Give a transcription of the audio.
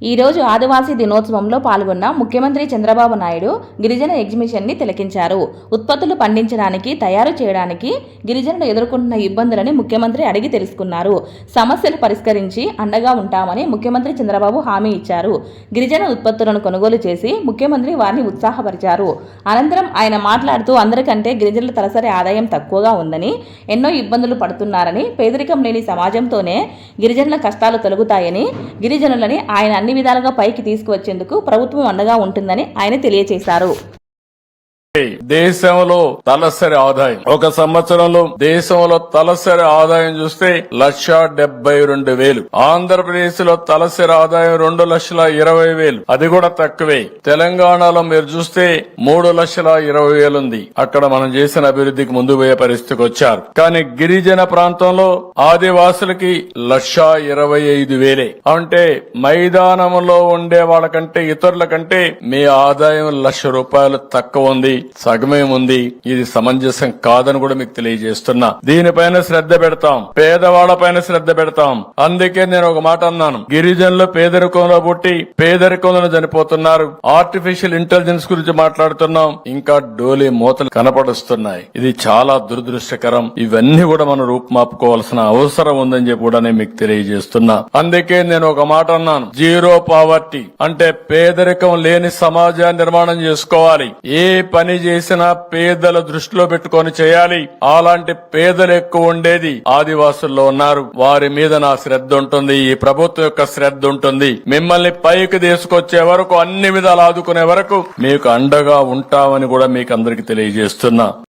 ఈ రోజు ఆదివాసీ దినోత్సవంలో పాల్గొన్న ముఖ్యమంత్రి చంద్రబాబు నాయుడు గిరిజన ఎగ్జిబిషన్ని తిలకించారు. ఉత్పత్తులు పండించడానికి తయారు చేయడానికి గిరిజనులు ఎదుర్కొంటున్న ఇబ్బందులని ముఖ్యమంత్రి అడిగి తెలుసుకున్నారు. సమస్యలు పరిష్కరించి అండగా ఉంటామని ముఖ్యమంత్రి చంద్రబాబు హామీ ఇచ్చారు. గిరిజన ఉత్పత్తులను కొనుగోలు చేసి ముఖ్యమంత్రి వారిని ఉత్సాహపరిచారు. అనంతరం ఆయన మాట్లాడుతూ అందరికంటే గిరిజనుల తలసరి ఆదాయం తక్కువగా ఉందని ఎన్నో ఇబ్బందులు పడుతున్నారని పేదరికం లేని సమాజంతోనే గిరిజనుల కష్టాలు తొలగుతాయని గిరిజనులని ఆయన అన్ని విధాలుగా పైకి తీసుకువచ్చేందుకు ప్రభుత్వం అండగా ఉంటుందని ఆయన తెలియజేశారు దేశంలో తలసరి ఆదాయం. ఒక సంవత్సరంలో దేశంలో తలసరి ఆదాయం చూస్తే లక్ష డెబ్బై రెండు వేలు. ఆంధ్రప్రదేశ్లో తలసరి ఆదాయం రెండు లక్షల ఇరవై వేలు. అది కూడా తక్కువే. తెలంగాణలో మీరు చూస్తే మూడు లక్షల ఇరవై వేలు ఉంది. అక్కడ మనం చేసిన అభివృద్ధికి ముందు పోయే పరిస్థితికి వచ్చారు. కానీ గిరిజన ప్రాంతంలో ఆదివాసులకి లక్ష ఇరవై ఐదు వేలే. అంటే మైదానంలో ఉండే వాళ్ళకంటే ఇతరుల కంటే మీ ఆదాయం లక్ష రూపాయలు తక్కువ ఉంది. సగమే ఉంది ఇది సమంజసం కాదని కూడా మీకు తెలియజేస్తున్నా. దీనిపైన శ్రద్ధ పెడతాం. పేదవాళ్ళ పైన శ్రద్ధ పెడతాం. అందుకే నేను ఒక మాట అన్నాను. గిరిజనులు పేదరికంలో పుట్టి పేదరికంలో చనిపోతున్నారు. ఆర్టిఫిషియల్ ఇంటెలిజెన్స్ గురించి మాట్లాడుతున్నాం. ఇంకా డోలీ మూతలు కనపడుస్తున్నాయి. ఇది చాలా దురదృష్టకరం. ఇవన్నీ కూడా మనం రూపుమాపుకోవాల్సిన అవసరం ఉందని చెప్పి కూడా నేను మీకు తెలియజేస్తున్నా. అందుకే నేను ఒక మాట అన్నాను. జీరో పావర్టీ అంటే పేదరికం లేని సమాజాన్ని నిర్మాణం చేసుకోవాలి. ఏ పని పని చేసినా పేదల దృష్టిలో పెట్టుకొని చేయాలి. అలాంటి పేదలు ఎక్కువ ఉండేది ఆదివాసుల్లో ఉన్నారు. వారి మీద నా శ్రద్ధ ఉంటుంది. ఈ ప్రభుత్వం యొక్క శ్రద్ధ ఉంటుంది. మిమ్మల్ని పైకి తీసుకొచ్చే వరకు అన్ని విధాలు ఆదుకునే వరకు మీకు అండగా ఉంటామని కూడా మీకు అందరికి తెలియజేస్తున్నా.